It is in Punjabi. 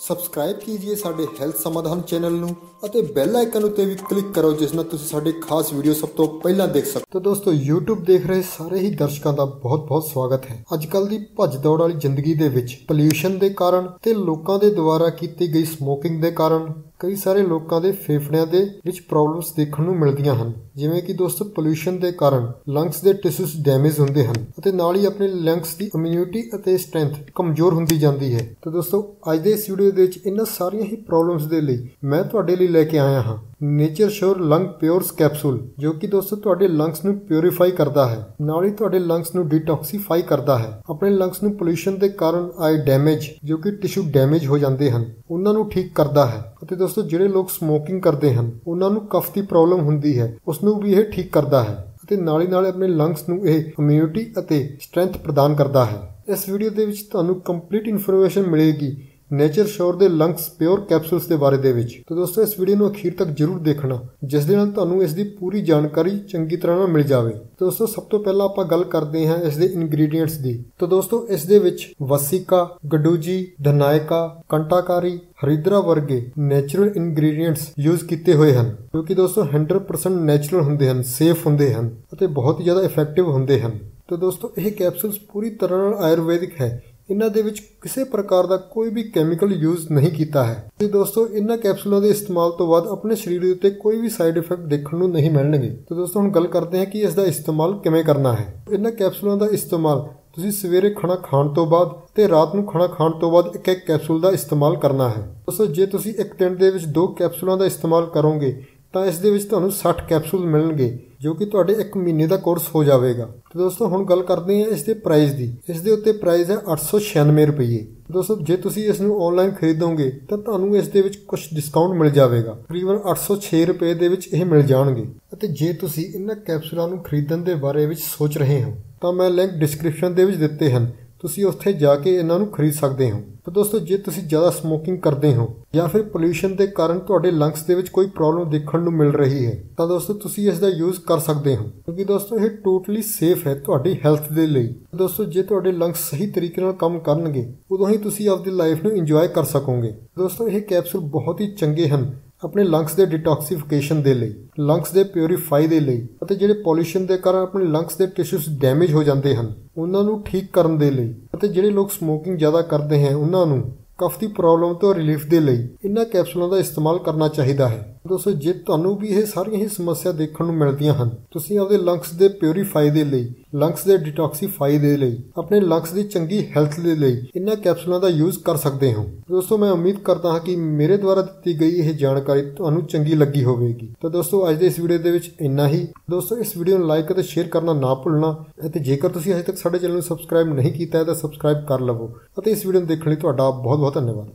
ਸਬਸਕ੍ਰਾਈਬ ਕੀजिए ਸਾਡੇ ਹੈਲਥ ਸਮਾਧਾਨ ਚੈਨਲ ਨੂੰ ਅਤੇ ਬੈਲ ਆਈਕਨ ਉੱਤੇ ਵੀ ਕਲਿੱਕ ਕਰੋ, ਜਿਸ ਨਾਲ ਤੁਸੀਂ ਸਾਡੇ ਖਾਸ ਵੀਡੀਓ ਸਭ ਤੋਂ ਪਹਿਲਾਂ ਦੇਖ ਸਕੋ ਤਾਂ ਦੋਸਤੋ, YouTube ਦੇਖ ਰਹੇ ਸਾਰੇ ਹੀ ਦਰਸ਼ਕਾਂ ਦਾ ਬਹੁਤ-ਬਹੁਤ ਸਵਾਗਤ ਹੈ। ਅੱਜ ਕੱਲ ਦੀ ਭੱਜ ਦੌੜ ਵਾਲੀ ਜ਼ਿੰਦਗੀ ਦੇ ਵਿੱਚ ਪੋਲਿਊਸ਼ਨ ਦੇ ਕਾਰਨ ਤੇ ਲੋਕਾਂ ਦੇ ਦੁਆਰਾ ਕੀਤੀ ਗਈ ਸਮੋਕਿੰਗ ਦੇ ਕਾਰਨ ਕਈ ਸਾਰੇ ਲੋਕਾਂ ਦੇ ਫੇਫੜਿਆਂ ਦੇ ਵਿੱਚ ਪ੍ਰੋਬਲਮਸ ਦੇਖਣ ਨੂੰ ਮਿਲਦੀਆਂ ਹਨ। ਜਿਵੇਂ ਕਿ ਦੋਸਤੋ ਪੋਲਿਊਸ਼ਨ ਦੇ ਕਾਰਨ ਲੰਗਸ ਦੇ ਟਿਸ਼ੂਸ ਡੈਮੇਜ ਹੁੰਦੇ ਹਨ ਅਤੇ ਨਾਲ ਹੀ ਆਪਣੇ ਲੰਗਸ ਦੀ ਇਮਿਊਨਿਟੀ ਅਤੇ ਸਟਰੈਂਥ ਕਮਜ਼ੋਰ ਹੁੰਦੀ ਜਾਂਦੀ ਹੈ। ਤਾਂ ਦੋਸਤੋ, ਅੱਜ ਦੇ ਇਸ ਵੀਡੀਓ ਦੇ ਵਿੱਚ ਇਹਨਾਂ ਸਾਰੀਆਂ ਹੀ ਪ੍ਰੋਬਲਮਸ ਦੇ ਲਈ ਮੈਂ ਤੁਹਾਡੇ ਲਈ ਲੈ ਕੇ ਆਇਆ ਹਾਂ। ਨੇਚਰ ਸ਼ੋਰ ਲੰਗ ਪਿਓਰਸ ਕੈਪਸੂਲ ਜੋ ਕਿ ਦੋਸਤੋ ਤੁਹਾਡੇ ਲੰਗਸ ਨੂੰ ਪਿਉਰੀਫਾਈ ਕਰਦਾ ਹੈ। ਨਾਲ ਹੀ ਤੁਹਾਡੇ ਲੰਗਸ ਨੂੰ ਡੀਟੌਕਸੀਫਾਈ ਕਰਦਾ ਹੈ। ਆਪਣੇ ਲੰਗਸ ਨੂੰ ਪੋਲਿਊਸ਼ਨ ਦੇ ਕਾਰਨ ਆਏ ਡੈਮੇਜ ਜੋ ਕਿ ਟਿਸ਼ੂ ਡੈਮੇਜ ਹੋ ਜਾਂਦੇ ਹਨ, ਉਹਨਾਂ ਨੂੰ ਠੀਕ ਕਰਦਾ ਹੈ। ਅਤੇ ਦੋਸਤੋ ਜਿਹੜੇ ਲੋਕ ਸਮੋਕਿੰਗ ਕਰਦੇ ਹਨ, ਉਹਨਾਂ ਨੂੰ ਕਫ ਦੀ ਪ੍ਰੋਬਲਮ ਹੁੰਦੀ ਹੈ ਉਸ ਨੂੰ ਵੀ ਇਹ ਠੀਕ ਕਰਦਾ ਹੈ। ਅਤੇ ਨਾਲ ਹੀ ਨਾਲ ਆਪਣੇ ਲੰਗਸ ਨੂੰ ਇਹ ਇਮਿਊਨਿਟੀ ਅਤੇ ਸਟਰੈਂਥ ਪ੍ਰਦਾਨ ਕਰਦਾ ਹੈ। ਇਸ ਵੀਡੀਓ ਦੇ ਵਿੱਚ ਤੁਹਾਨੂੰ ਕੰਪਲੀਟ ਇਨਫੋਰਮੇਸ਼ਨ ਮਿਲੇਗੀ ਨੇਚਰ ਸ਼ੋਰ ਦੇ ਲੰਗਸ ਪਿਓਰ ਕੈਪਸੂਲਸ ਦੇ ਬਾਰੇ ਦੇ ਵਿੱਚ। ਤਾਂ ਦੋਸਤੋ, ਇਸ ਵੀਡੀਓ ਨੂੰ ਅਖੀਰ ਤੱਕ ਜਰੂਰ ਦੇਖਣਾ, ਜਿਸ ਦੇ ਨਾਲ ਤੁਹਾਨੂੰ ਇਸ ਦੀ ਪੂਰੀ ਜਾਣਕਾਰੀ ਚੰਗੀ ਤਰ੍ਹਾਂ ਨਾਲ ਮਿਲ ਜਾਵੇ। ਦੋਸਤੋ, ਸਭ ਤੋਂ ਪਹਿਲਾਂ ਆਪਾਂ ਗੱਲ ਕਰਦੇ ਹਾਂ ਇਸ ਦੇ ਇਨਗਰੀਡੀਅੰਟਸ ਦੀ। ਤਾਂ ਦੋਸਤੋ, ਇਸ ਦੇ ਵਿੱਚ ਵਸੀਕਾ, ਗਡੂਜੀ, ਧਨਾਇਕਾ, ਕੰਟਾਕਾਰੀ ਹਰੀਦਰਾ ਵਰਗੇ ਨੇਚਰਲ ਇਨਗਰੀਡੀਅੰਟਸ ਯੂਜ਼ ਕੀਤੇ ਹੋਏ ਹਨ। ਕਿਉਂਕਿ ਦੋਸਤੋ 100% ਨੇਚਰਲ ਹੁੰਦੇ ਹਨ ਸੇਫ ਹੁੰਦੇ ਹਨ ਅਤੇ ਬਹੁਤ ਹੀ ਜ਼ਿਆਦਾ ਇਫੈਕਟਿਵ ਹੁੰਦੇ ਹਨ। ਤਾਂ ਦੋਸਤੋ, ਇਹ ਕੈਪਸੂਲਸ ਪੂਰੀ ਤਰ੍ਹਾਂ ਨਾਲ ਆਯੁਰਵੈਦਿਕ ਹੈ। ਇਹਨਾਂ ਦੇ ਵਿੱਚ ਕਿਸੇ ਪ੍ਰਕਾਰ ਦਾ ਕੋਈ ਵੀ ਕੈਮੀਕਲ ਯੂਜ਼ ਨਹੀਂ ਕੀਤਾ ਹੈ। ਤੇ ਦੋਸਤੋ, ਇਹਨਾਂ ਕੈਪਸੂਲਾਂ ਦੇ ਇਸਤੇਮਾਲ ਤੋਂ ਬਾਅਦ ਆਪਣੇ ਸਰੀਰ ਦੇ ਉੱਤੇ ਕੋਈ ਵੀ ਸਾਈਡ ਇਫੈਕਟ ਦੇਖਣ ਨੂੰ ਨਹੀਂ ਮਿਲਣਗੇ। ਤੇ ਦੋਸਤੋ, ਹੁਣ ਗੱਲ ਕਰਦੇ ਹਾਂ ਕਿ ਇਸ ਦਾ ਇਸਤੇਮਾਲ ਕਿਵੇਂ ਕਰਨਾ ਹੈ। ਇਹਨਾਂ ਕੈਪਸੂਲਾਂ ਦਾ ਇਸਤੇਮਾਲ ਤੁਸੀਂ ਸਵੇਰੇ ਖਾਣਾ ਖਾਣ ਤੋਂ ਬਾਅਦ ਤੇ ਰਾਤ ਨੂੰ ਖਾਣਾ ਖਾਣ ਤੋਂ ਬਾਅਦ ਇੱਕ ਇੱਕ ਕੈਪਸੂਲ ਦਾ ਇਸਤੇਮਾਲ ਕਰਨਾ ਹੈ। ਦੋਸਤੋ, ਜੇ ਤੁਸੀਂ ਇੱਕ ਦਿਨ ਦੇ ਵਿੱਚ ਦੋ ਕੈਪਸੂਲਾਂ ਦਾ ਇਸਤੇਮਾਲ ਕਰੋਗੇ ਤਾਂ ਇਸ ਦੇ ਵਿੱਚ ਤੁਹਾਨੂੰ 60 ਕੈਪਸੂਲ ਮਿਲਣਗੇ, ਜੋ ਕਿ ਤੁਹਾਡੇ 1 ਮਹੀਨੇ ਦਾ ਕੋਰਸ ਹੋ ਜਾਵੇਗਾ। ਤੇ ਦੋਸਤੋ, ਹੁਣ ਗੱਲ ਕਰਦੇ ਹਾਂ ਇਸ ਦੇ ਪ੍ਰਾਈਸ ਦੀ। ਇਸ ਦੇ ਉੱਤੇ ਪ੍ਰਾਈਸ ਹੈ 896 ਰੁਪਏ। ਦੋਸਤੋ, ਜੇ ਤੁਸੀਂ ਇਸ ਨੂੰ ਆਨਲਾਈਨ ਖਰੀਦੋਗੇ, ਤਾਂ ਤੁਹਾਨੂੰ ਇਸ ਦੇ ਵਿੱਚ ਕੁਝ ਡਿਸਕਾਊਂਟ ਮਿਲ ਜਾਵੇਗਾ। ਤਕਰੀਬਨ 806 ਰੁਪਏ ਦੇ ਵਿੱਚ ਇਹ ਮਿਲ ਜਾਣਗੇ। ਅਤੇ ਜੇ ਤੁਸੀਂ ਇਹਨਾਂ ਕੈਪਸੂਲਾਂ ਨੂੰ ਖਰੀਦਣ ਦੇ ਬਾਰੇ ਵਿੱਚ ਸੋਚ ਰਹੇ ਹੋ, ਤਾਂ ਮੈਂ ਲਿੰਕ ਡਿਸਕ੍ਰਿਪਸ਼ਨ ਦੇ ਵਿੱਚ ਦਿੱਤੇ ਹਨ। ਤੁਸੀਂ ਉੱਥੇ ਜਾ ਕੇ ਇਹਨਾਂ ਨੂੰ ਖਰੀਦ ਸਕਦੇ ਹੋ। ਤਾਂ ਦੋਸਤੋ, ਜੇ ਤੁਸੀਂ ਜ਼ਿਆਦਾ ਸਮੋਕਿੰਗ ਕਰਦੇ ਹੋ ਜਾਂ ਫਿਰ ਪੋਲਿਊਸ਼ਨ ਦੇ ਕਾਰਨ ਤੁਹਾਡੇ ਲੰਗਸ ਦੇ ਵਿੱਚ ਕੋਈ ਪ੍ਰੋਬਲਮ ਦੇਖਣ ਨੂੰ ਮਿਲ ਰਹੀ ਹੈ, ਤਾਂ ਦੋਸਤੋ, ਤੁਸੀਂ ਇਸ ਦਾ ਯੂਜ਼ ਕਰ ਸਕਦੇ ਹੋ। ਕਿਉਂਕਿ ਦੋਸਤੋ, ਇਹ ਟੋਟਲੀ ਸੇਫ ਹੈ ਤੁਹਾਡੀ ਹੈਲਥ ਦੇ ਲਈ। ਦੋਸਤੋ, ਜੇ ਤੁਹਾਡੇ ਲੰਗਸ ਸਹੀ ਤਰੀਕੇ ਨਾਲ ਕੰਮ ਕਰਨਗੇ, ਉਦੋਂ ਹੀ ਤੁਸੀਂ ਆਪਣੀ ਲਾਈਫ ਨੂੰ ਇੰਜੋਏ ਕਰ ਸਕੋਗੇ। ਦੋਸਤੋ, ਇਹ ਕੈਪਸੂਲ ਬਹੁਤ ਹੀ ਚੰਗੇ ਹਨ। ਆਪਣੇ ਲੰਗਸ ਦੇ ਡਿਟੌਕਸੀਫਿਕੇਸ਼ਨ ਦੇ ਲਈ ਲੰਗਸ ਦੇ ਪਿਉਰੀਫਾਈ ਦੇ ਲਈ ਅਤੇ ਜਿਹੜੇ ਪੋਲਿਊਸ਼ਨ ਦੇ ਕਾਰਨ ਆਪਣੇ ਲੰਗਸ ਦੇ ਟਿਸ਼ੂਸ ਡੈਮੇਜ ਹੋ ਜਾਂਦੇ ਹਨ, ਉਹਨਾਂ ਨੂੰ ਠੀਕ ਕਰਨ ਦੇ ਲਈ ਅਤੇ ਜਿਹੜੇ ਲੋਕ ਸਮੋਕਿੰਗ ਜ਼ਿਆਦਾ ਕਰਦੇ ਹਨ ਉਹਨਾਂ ਨੂੰ ਕਫ ਦੀ ਪ੍ਰੋਬਲਮ ਤੋਂ ਰਿਲੀਫ ਦੇ ਲਈ ਇਹਨਾਂ ਕੈਪਸੂਲਾਂ ਦਾ ਇਸਤੇਮਾਲ ਕਰਨਾ ਚਾਹੀਦਾ ਹੈ। ਦੋਸਤੋ, ਜੇ ਤੁਹਾਨੂੰ ਵੀ ਇਹ ਸਾਰੀਆਂ ਹੀ ਸਮੱਸਿਆ ਦੇਖਣ ਨੂੰ ਮਿਲਦੀਆਂ ਹਨ, ਤੁਸੀਂ ਆਪਦੇ ਲੰਗਸ ਦੇ ਪਿਉਰੀਫਾਈ ਦੇ ਲਈ ਲੰਗਸ ਦੇ ਡਿਟੌਕਸੀਫਾਈ ਦੇ ਲਈ, ਆਪਣੇ ਲੰਗਸ ਦੀ ਚੰਗੀ ਹੈਲਥ ਦੇ ਲਈ ਇਹਨਾਂ ਕੈਪਸੂਲਾਂ ਦਾ ਯੂਜ਼ ਕਰ ਸਕਦੇ ਹੋ। ਦੋਸਤੋ, ਮੈਂ ਉਮੀਦ ਕਰਦਾ ਹਾਂ ਕਿ ਮੇਰੇ ਦੁਆਰਾ ਦਿੱਤੀ ਗਈ ਇਹ ਜਾਣਕਾਰੀ ਤੁਹਾਨੂੰ ਚੰਗੀ ਲੱਗੀ ਹੋਵੇਗੀ। ਤਾਂ ਦੋਸਤੋ, ਅੱਜ ਦੇ ਇਸ ਵੀਡੀਓ ਦੇ ਵਿੱਚ ਇੰਨਾ ਹੀ। ਦੋਸਤੋ, ਇਸ ਵੀਡੀਓ ਨੂੰ ਲਾਈਕ ਅਤੇ ਸ਼ੇਅਰ ਕਰਨਾ ਨਾ ਭੁੱਲਣਾ ਅਤੇ ਜੇਕਰ ਤੁਸੀਂ ਅਜੇ ਤੱਕ ਸਾਡੇ ਚੈਨਲ ਨੂੰ ਸਬਸਕ੍ਰਾਈਬ ਨਹੀਂ ਕੀਤਾ ਹੈ, ਤਾਂ ਸਬਸਕ੍ਰਾਈਬ ਕਰ ਲਵੋ ਅਤੇ ਇਸ ਵੀਡੀਓ ਨੂੰ ਦੇਖਣ ਲਈ ਤੁਹਾਡਾ ਬਹੁਤ ਬਹੁਤ ਧੰਨਵਾਦ।